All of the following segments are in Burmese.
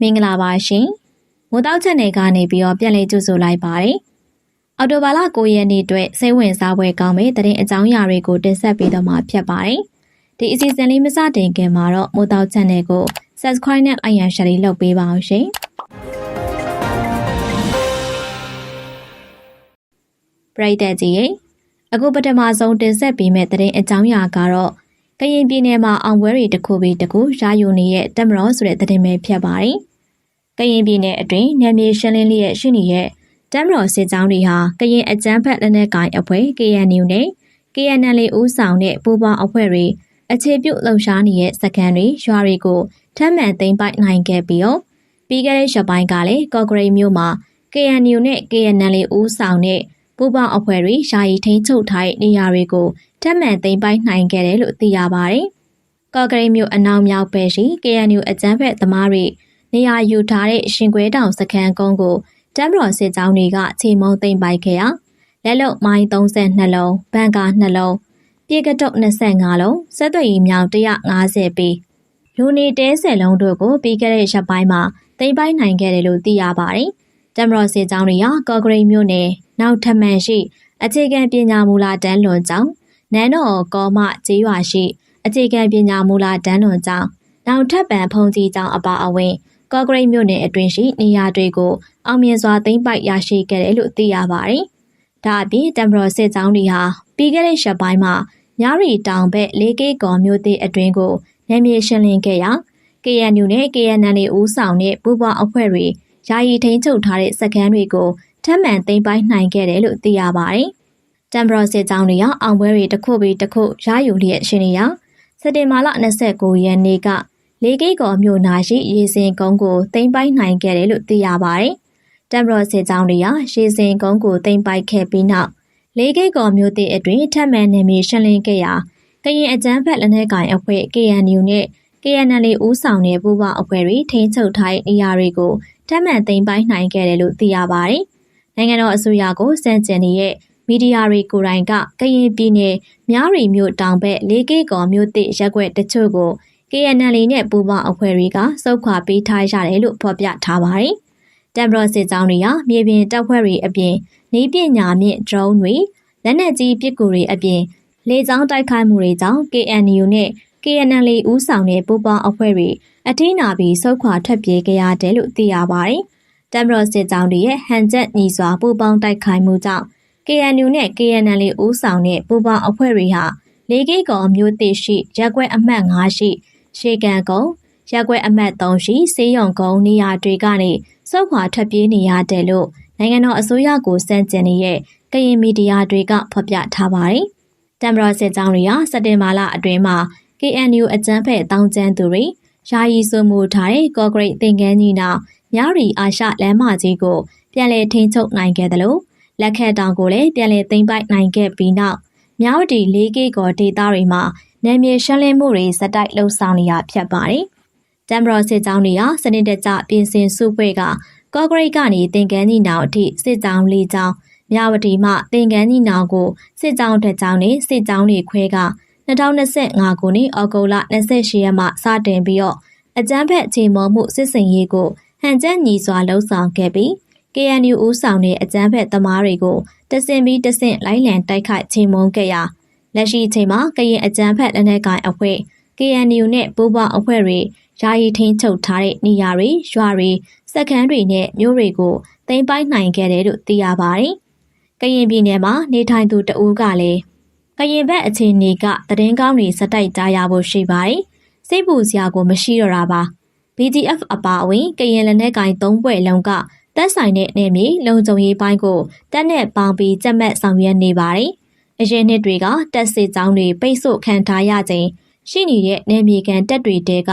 မင်္ဂလာပါရှင်မိုးတောက်ချက်နယ်ကနေပြီးတော့ပြန်လည်ကြိုဆိုလိုက်ပါတယ်အော်တိုဘာလ9ရက်နေ့အတွက်စိတ်ဝင်စားပွဲကောင်းမဲ့တရင်အကြောင်းအရာတွေကိုတင်ဆက်ပေးတော့မှာဖြစ်ပါတယ်ဒီအစီအစဉ်လေးမစတင်ခင်မှာတော့မိုးတောက်ချက်နယ်ကို subscribe နဲ့ like and share လေးလုပ်ပေးပါအောင်ရှင်ပရိသတ်ကြီးရေအခုပထမဆုံးတင်ဆက်ပေးမယ့်တရင်အကြောင်းအရာကတော့ ကရင်ပြည်နယ်မှာအောင်ပွဲတွေတစ်ခုပြီးတစ်ခုရယူနေတဲ့တက်မတော်ဆိုတဲ့သတင်းပဲဖြစ်ပါတယ်။ကရင်ပြည်နယ်အတွင်းနယ်မြေရှင်းလင်းလျက်ရှိနေတဲ့တမ်မတော်စစ်ကြောင်းတွေဟာကရင်အကြမ်းဖက်လက်နက်ကိုင်အဖွဲ့ KNU နဲ့ KNL ဦးဆောင်တဲ့ပူးပေါင်းအဖွဲ့တွေအခြေပြုလှုပ်ရှားနေတဲ့စကန်တွေရွာတွေကိုထမ်းမှန်သိမ်းပိုက်နိုင်ခဲ့ပြီးတော့ပြီးခဲ့တဲ့ရက်ပိုင်းကလည်းကော့ဂရိတ်မြို့မှာ KNU နဲ့ KNL ဦးဆောင်တဲ့ပူးပေါင်းအဖွဲ့တွေယာယီထိန်းချုပ်ထားတဲ့နေရာတွေကို ထပ်မံသိမ်းပိုက်နိုင်ခဲ့တယ်လို့သိရပါတယ်။ကော့ဂရိတ်မြို့အနောက်မြောက်ဘက်ရှိ KNU အကြမ်းဖက်သမားတွေနေရာယူထားတဲ့ရှင်ခွဲတောင်စခန်းကုန်းကိုတမ်မတော်စစ်ကြောင်းတွေကချိန်မုံသိမ့်ပိုက်ခဲ့ရာလက်လုံမိုင်း32လုံးဘန်ကာ2လုံးပြေကတုတ်25လုံးစက်သွေးမြောင်150ပေလူနေတဲ10လုံးတို့ကိုပြီးခဲ့တဲ့ရက်ပိုင်းမှာသိမ်းပိုက်နိုင်ခဲ့တယ်လို့သိရပါတယ်။တမ်မတော်စစ်ကြောင်းတွေကကော့ဂရိတ်မြို့နယ်နောက်ထမှန်ရှိ အခြေခံပညာမူလတန်းလွန်ကျောင်း နန်းတော်ကောမကျေးရွာရှိအခြေခံပညာမူလတန်းလွန်ကျောင်းနောက်ထပ်ပံဖုန်ကြီးကျောင်းအပါအဝင်ကော့ဂရိတ်မြို့နယ်အတွင်းရှိနေရာတွေကိုအောင်မြင်စွာသိမ်းပိုက်ရရှိခဲ့တယ်လို့သိရပါတယ်။ဒါအပြင်တမ်ဘရော့စစ်ကြောင်းတွေဟာပြီးခဲ့တဲ့ရက်ပိုင်းမှာညရီတောင်ဘက်လေးကေကော်မြို့သစ်အတွင်းကိုနယ်မြေရှင်းလင်းခဲ့ရာ KNU နဲ့ KNN ဦးဆောင်တဲ့ပူးပေါင်းအဖွဲ့တွေယာယီထိန်းချုပ်ထားတဲ့စခန်းတွေကိုထပ်မံသိမ်းပိုက်နိုင်ခဲ့တယ်လို့သိရပါတယ်။ တမ်ဘရော့စစ်ကြောင်းတွေအောင်ပွဲတွေတစ်ခုပြီးတစ်ခုရယူလျက်ရှိနေရာစက်တင်ဘာလ29ရက်နေ့ကလေးကိတ်ကော်မြို့နာရှိရေစင်ကုန်းကိုသိမ်းပိုက်နိုင်ခဲ့တယ်လို့သိရပါတယ်။တမ်ဘရော့စစ်ကြောင်းတွေကရေစင်ကုန်းကိုသိမ်းပိုက်ခဲ့ပြီးနောက်လေးကိတ်ကော်မြို့တည်အတွင်းထပ်မံနေမြေရှင်းလင်းခဲ့ရာကရင်အကြမ်းဖက်လက်နက်ကိုင်အဖွဲ့ KNU နဲ့ KNL ဦးဆောင်တဲ့ပူးပေါင်းအဖွဲ့တွေထိန်းချုပ်ထားတဲ့နေရာတွေကိုထပ်မံသိမ်းပိုက်နိုင်ခဲ့တယ်လို့သိရပါတယ်။နိုင်ငံတော်အစိုးရကိုစန့်ကျင်နေတဲ့ မီဒီယာတွေကိုယ်တိုင်ကကရင်ပြည်နယ်မြရီမြို့တောင်ဘက်လေးကိတ်ကော်မြို့တည်ရက်ွက်တချို့ကို KNL နဲ့ပူးပေါင်းအဖွဲ့တွေကစုခွာပေးထားရတယ်လို့ဖော်ပြထားပါတယ်။တမ်ဘရော့စစ်ကြောင်းတွေကမြေပြင်တပ်ဖွဲ့တွေအပြင်နေပညာမြင့် drone တွေလက်နက်ကြီးပစ်ကူတွေအပြင်လေကြောင်းတိုက်ခိုက်မှုတွေကြောင့် KNU နဲ့ KNL ဦးဆောင်တဲ့ပူးပေါင်းအဖွဲ့တွေအထင်းနာပြီးစုခွာထွက်ပြေးကြရတယ်လို့သိရပါတယ်။တမ်ဘရော့စစ်ကြောင်းတွေရဲ့ဟန်ချက်ညီစွာပူးပေါင်းတိုက်ခိုက်မှုကြောင့် KNU နဲ့ KNL ဦးဆောင်တဲ့ပူးပေါင်းအဖွဲ့တွေဟာလေးကိကောမျိုးသိရှိရက်ွက်အမှတ်5ရှိရှေကန်ကုန်းရက်ွက်အမှတ်3ရှိစေးရုံကုန်းနေရာတွေကနေစုခွာထွက်ပြေးနေရတယ်လို့နိုင်ငံတော်အစိုးရကိုစန့်ကျင်နေတဲ့ကရင်မီဒီယာတွေကဖော်ပြထားပါတယ်။တမ်ဘရော့စစ်ကြောင်းတွေကစက်တင်ဘာလအတွင်းမှာ KNU အကြမ်းဖက်တောင်းကျမ်းသူတွေယာယီဆိုမှုထားတဲ့ကော့ဂရိတ်သင်္ကန်းကြီးနောက်မြရီအာရှလမ်းမကြီးကိုပြန်လည်ထိန်းချုပ်နိုင်ခဲ့တယ်လို့ လက်ခတ်တောင်ကိုလည်းပြန်လည်သိမ်းပိုက်နိုင်ခဲ့ပြီးနောက်မြောက်ဒီလေးကေကောဒေသတွေမှာနယ်မြေရှင်းလင်းမှုတွေစတိုက်လှုပ်ဆောင်နေရဖြစ်ပါတယ်။တမ်ဘရော့စစ်ကြောင်းတွေကစနစ်တကျပြင်ဆင်စုဖွဲ့ကကော့ဂရိတ်ကနေတင်ကန်းကြီးနောင်အထိစစ်ကြောင်းလေးကြောင်းမြဝတီမှတင်ကန်းကြီးနောင်ကိုစစ်ကြောင်းတစ်ကြောင်းနဲ့စစ်ကြောင်းတွေခွဲက2025ခုနှစ်အောက်တိုဘာ28ရက်မှစတင်ပြီးတော့အကြမ်းဖက်ချိန်မောမှုစစ်စင်ရေးကိုဟန်ချက်ညီစွာလှုံ့ဆော်ခဲ့ပြီး KNU ဦးဆောင်တဲ့အကြမ်းဖက်သမားတွေကိုတဆင်ပြီးတဆင့်လိုက်လံတိုက်ခိုက်ချိန်မုံခဲ့ရာလက်ရှိအချိန်မှာကရင်အကြမ်းဖက်လက်နက်ကိုင်အဖွဲ့ KNU နဲ့ပူးပေါင်းအဖွဲ့တွေယာယီထိန်းချုပ်ထားတဲ့နေရာတွေရွာတွေစက်ခန်းတွေနဲ့မြို့တွေကိုသိမ်းပိုက်နိုင်ခဲ့တယ်လို့သိရပါတယ်။ကရင်ပြည်နယ်မှာနေထိုင်သူတဦးကလည်းကရင်ဘက်အခြေအနေကသတင်းကောင်းတွေစတိုက်ကြားရဖို့ရှိပါတယ်။စိတ်ပူစရာကိုမရှိတော့တာပါ။ BDF အပါအဝင်ကရင်လက်နက်ကင်၃ဘွဲ့လုံးက တက်ဆိုင်တဲ့နေမြေလုံခြုံရေးပိုင်းကိုတက်နဲ့ပေါင်းပြီးကြက်မှတ်ဆောင်ရွက်နေပါတယ်။အရင်နှစ်တွေကတက်စစ်ကြောင်းတွေပိတ်ဆို့ခံထားရခြင်းရှိနေတဲ့နယ်မြေကန်တက်တွေတဲက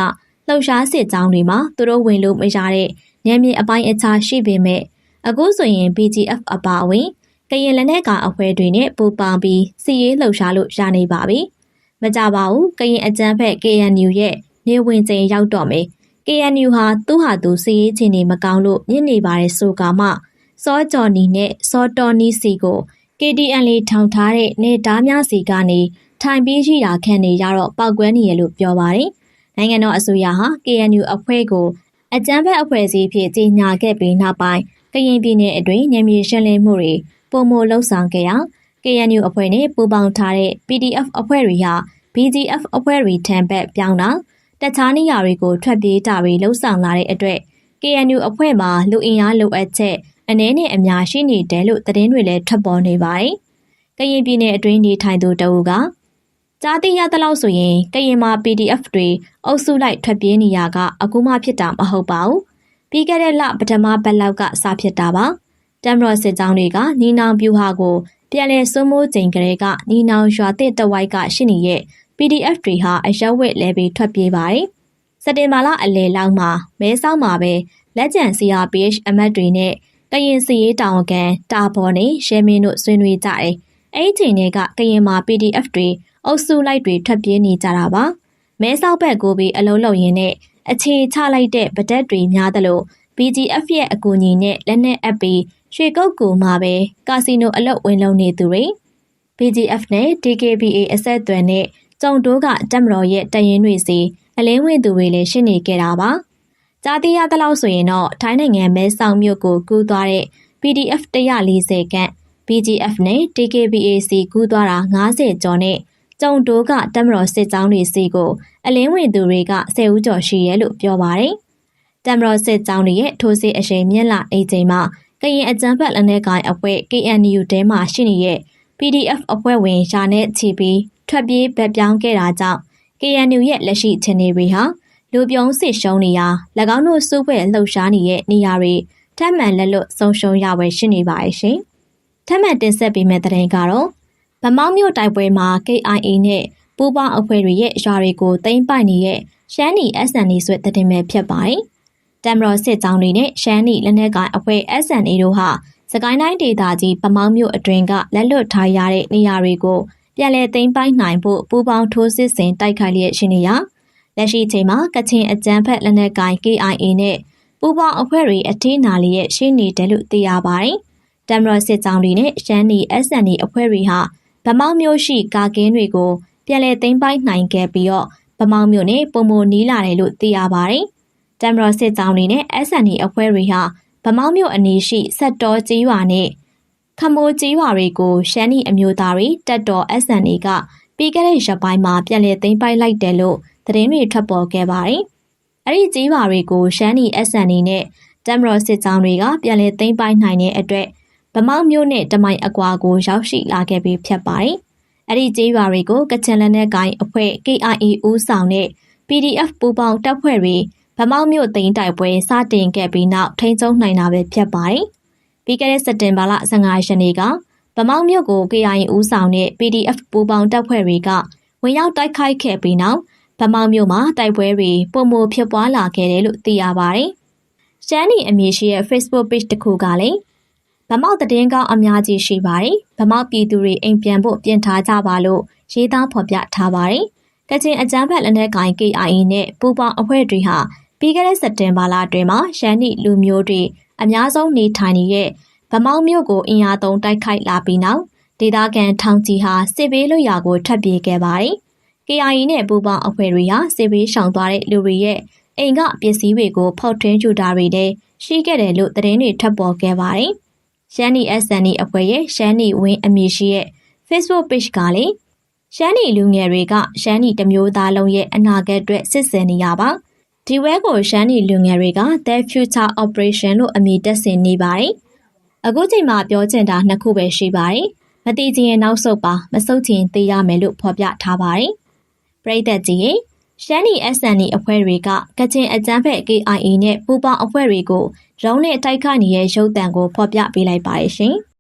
လှုပ်ရှားစစ်ကြောင်းတွေမှာသူတို့ဝင်လို့မရတဲ့နယ်မြေအပိုင်းအခြားရှိပေမဲ့အခုဆိုရင် BGF အပါအဝင်ကရင်လက်နက်ကောင်အဖွဲ့တွေနဲ့ပူးပေါင်းပြီးစီရေးလှုပ်ရှားလို့ရနေပါပြီ။မကြပါဘူးကရင်အကြမ်းဖက် KNU ရဲ့နေဝင်ချိန်ရောက်တော့မယ်။ KNU ဟာသူ့ဟာသူစီရေးချင်းနေမကောင်းလို့ညစ်နေပါတယ်ဆိုကမှစောကြော်နီနဲ့စောတော်နီစီကို KDN လေးထောင်ထားတဲ့နေသားများစီကနေထိုင်ပြီးရှိတာခံနေရတော့ပောက်ကွဲနေရလို့ပြောပါတယ်။နိုင်ငံတော်အစိုးရဟာ KNU အဖွဲ့ကိုအကြမ်းဖက်အဖွဲ့အစည်းဖြစ်ကြီးညာခဲ့ပြီးနောက်ပိုင်းကရင်ပြည်နယ်အတွင်းညမြေရှင်းလင်းမှုတွေပုံမလှုပ်ဆောင်ခဲ့ရာ KNU အဖွဲ့နဲ့ပူးပေါင်းထားတဲ့ PDF အဖွဲ့တွေဟာ BGF အဖွဲ့တွေထံဘက်ပြောင်းတာ တခြားနေရာတွေကိုထွက်ပြေးတာတွေလှုပ်ဆောင်လာတဲ့အတွက် KNU အဖွဲ့မှာလူအင်အားလိုအပ်ချက်အနည်းနဲ့အများရှိနေတယ်လို့သတင်းတွေလည်းထွက်ပေါ်နေပါတယ်။ကရင်ပြည်နယ်အတွင်းနေထိုင်သူတအူကကြားသိရသလောက်ဆိုရင်ကရင်မှာ PDF တွေအုပ်စုလိုက်ထွက်ပြေးနေရကအခုမှဖြစ်တာမဟုတ်ပါဘူး။ပြီးခဲ့တဲ့လပထမပတ်လောက်ကစဖြစ်တာပါ။တမ်ရော့စစ်ကြောင်းတွေကနီနောင်ပြူဟာကို ပြန်လည်စိုးမိုးချိန်ကလေးကနီနောင်ရွာတစ်တဝိုက်ကရှိနေရဲ့ PDF တွေဟာအရက်ဝက်လဲပြီးထွက်ပြေးပါတယ်။စက်တင်ဘာလအလယ်လောက်မှာမဲဆောက်မှာပဲလက်ကျန် CRPH အမတ်တွေနဲ့ကရင်စီရေးတာဝန်ခံတာဘော်နဲ့ရဲမင်းတို့ဆွေးနွေးကြတယ်။အဲ့ဒီချိန်တွေကကရင်မှာ PDF တွေအုပ်စုလိုက်တွေထွက်ပြေးနေကြတာပါ။မဲဆောက်ဘက်ကိုပြီးအလုံးလုံးရင်းနဲ့အခြေချလိုက်တဲ့ဗဒက်တွေများသလို BGF ရဲ့အကူအညီနဲ့လက်နက်အပ်ပြီးရွှေကုတ်ကူမှာပဲကာစီနိုအလုပ်ဝင်လုပ်နေသူတွေ BGF နဲ့ DKBA အဆက်အသွယ်နဲ့ ကြုံတိုးကတက်မတော်ရဲ့တရင်တွေစီအလင်းဝင်သူတွေလည်းရှင်းနေခဲ့တာပါ။ကြားသိရသလောက်ဆိုရင်တော့ထိုင်းနိုင်ငံမဲဆောက်မြို့ကိုကူးသွားတဲ့ PDF 140ခန့် BGF နဲ့ DKBAC ကူးသွားတာ90ကျော်နဲ့ကြုံတိုးကတက်မတော်စစ်ကြောင်းတွေစီကိုအလင်းဝင်သူတွေက10ဦးကျော်ရှိရဲလို့ပြောပါတယ်။တက်မတော်စစ်ကြောင်းတွေရဲ့ထိုးစစ်အရှိန်မြင့်လာနေချိန်မှာကရင်အကြမ်းဖက်လက်နက်ကိုင်အဖွဲ့ KNU တဲမှာရှိနေတဲ့ PDF အဖွဲ့ဝင်ရာနဲ့ချီပြီး ထွက်ပြေးဗက်ပြောင်းခဲ့တာကြောင့် KNU ရဲ့လက်ရှိအခြေအနေတွေဟာလူပြုံးစစ်ရှုံးနေရာ၎င်းတို့စုဖွဲ့လှုပ်ရှားနေတဲ့နေရာတွေထပ်မံလက်လွတ်ဆုံးရှုံးရဝယ်ရှိနေပါရဲ့ရှင်။ထပ်မံတင်ဆက်ပေးမယ့်တဲ့ရင်ကတော့ဗမောင်းမြို့တိုက်ပွဲမှာ KIA နဲ့ပူးပေါင်းအဖွဲ့တွေရဲ့ရွာတွေကိုသိမ်းပိုက်နေတဲ့ရှမ်းနီ SNA ဆွဲတဲ့တင်မဲ့ဖြစ်ပါတယ်။တမ်ရော်စစ်ကြောင်းတွေနဲ့ရှမ်းနီလက်နက်ကိုင်အဖွဲ့ SNA တို့ဟာစကိုင်းတိုင်းဒေသကြီးဗမောင်းမြို့အတွင်းကလက်လွတ်ထားရတဲ့နေရာတွေကို ပြန်လည်သိမ်းပိုက်နိုင်ဖို့ပူးပေါင်းထိုးစစ်ဆင်တိုက်ခိုက်လျက်ရှိနေရလက်ရှိချိန်မှာကချင်အကြမ်းဖက်လက်နက်ကိုင် KIA နဲ့ပူးပေါင်းအဖွဲ့တွေအထင်းနာလျက်ရှိနေတယ်လို့သိရပါတယ်။တမ်ရော်စစ်ကြောင်းတွေနဲ့ရှမ်းနီ SND အဖွဲ့တွေဟာဗမောင်းမျိုးရှိကာကင်းတွေကိုပြန်လည်သိမ်းပိုက်နိုင်ခဲ့ပြီးတော့ဗမောင်းမျိုးနဲ့ပုံမနီးလာတယ်လို့သိရပါတယ်။တမ်ရော်စစ်ကြောင်းတွေနဲ့ SND အဖွဲ့တွေဟာဗမောင်းမျိုးအနီးရှိဆက်တော်ကြီးရွာနဲ့ ခမိုးကြီးရွာတွေကိုရှမ်းနီအမျိုးသားတွေတက်တော် SNA ကပြီးခဲ့တဲ့ရက်ပိုင်းမှာပြန်လည်သိမ်းပိုက်လိုက်တယ်လို့သတင်းတွေထွက်ပေါ်ခဲ့ပါတယ်။အဲ့ဒီကြီးရွာတွေကိုရှမ်းနီ SNA နဲ့တမ်ရော်စစ်ကြောင်းတွေကပြန်လည်သိမ်းပိုက်နိုင်တဲ့အတွက်ဗမောက်မြို့နဲ့တမိုင်အကွာကိုရောက်ရှိလာခဲ့ပြီးဖြစ်ပါတယ်။အဲ့ဒီကျေးရွာတွေကိုကချင်လက်နက်ကိုင်အဖွဲ့ KIA ဦးဆောင်တဲ့ PDF ပူးပေါင်းတပ်ဖွဲ့တွေဗမောက်မြို့သိမ်းတိုက်ပွဲစတင်ခဲ့ပြီးနောက်ထိန်းချုပ်နိုင်တာပဲဖြစ်ပါတယ်။ ပြီးခဲ့တဲ့စက်တင်ဘာလ15ရက်နေ့ကဗမောက်မြို့ကို KIA ဦးဆောင်တဲ့ PDF ပူးပေါင်းတပ်ဖွဲ့တွေကဝင်ရောက်တိုက်ခိုက်ခဲ့ပြီးနောက်ဗမောက်မြို့မှာတိုက်ပွဲတွေပုံမဖြစ်ပွားလာခဲ့တယ်လို့သိရပါတယ်။ရှမ်းနီအမည်ရှိတဲ့ Facebook page တစ်ခုကလည်းဗမောက်တည်င်းကောင်းအများကြီးရှိပါတယ်။ဗမောက်ပြည်သူတွေအိမ်ပြန်ဖို့ပြင်ထားကြပါလို့ရေးသားဖော်ပြထားပါတယ်။ကချင်အကြမ်းဖက်လက်နက်ကိုင် KIA နဲ့ပူးပေါင်းအဖွဲ့တွေဟာပြီးခဲ့တဲ့စက်တင်ဘာလအတွင်းမှာရှမ်းနီလူမျိုးတွေ အများဆုံးနေထိုင်နေတဲ့ဗမောက်မြို့ကိုအင်အားသုံးတိုက်ခိုက်လာပြီးနောက်ဒေသခံထောင်ကြီးဟာစစ်ဘေးလွတ်ရာကိုထပ်ပြေးခဲ့ပါတယ်။ KIA နဲ့ပူးပေါင်းအဖွဲ့တွေဟာစစ်ဘေးရှောင်သွားတဲ့လူတွေရဲ့အိမ်ကပစ္စည်းတွေကိုဖောက်ထွင်းကြတာတွေလည်းရှိခဲ့တယ်လို့သတင်းတွေထွက်ပေါ်ခဲ့ပါတယ်။ရှမ်းနီ SND အဖွဲ့ရဲ့ရှမ်းနီဝင်းအမည်ရှိရဲ့ Facebook page ကလည်းရှမ်းနီလူငယ်တွေကရှမ်းနီတမျိုးသားလုံးရဲ့အနာဂတ်အတွက်စစ်ဆင်နေရပါ ဒီဝဲကိုရှမ်းနီလူငယ်တွေက The Future Operation လို့အမည်တက်ဆင်နေပါတယ်အခုချိန်မှာပြောချင်တာနှစ်ခုပဲရှိပါတယ်မတိချင်ရင်နောက်ဆုတ်ပါမဆုတ်ချင်သိရမယ်လို့ဖော်ပြထားပါတယ်ပရိသတ်ကြီးရင်ရှမ်းနီ SND အဖွဲ့တွေကကချင်အကြမ်းဖက် KIA နဲ့ပူးပေါင်းအဖွဲ့တွေကိုရုံးနဲ့တိုက်ခိုက်နေတဲ့ရုပ်သံကိုဖော်ပြပေးလိုက်ပါရရှင်။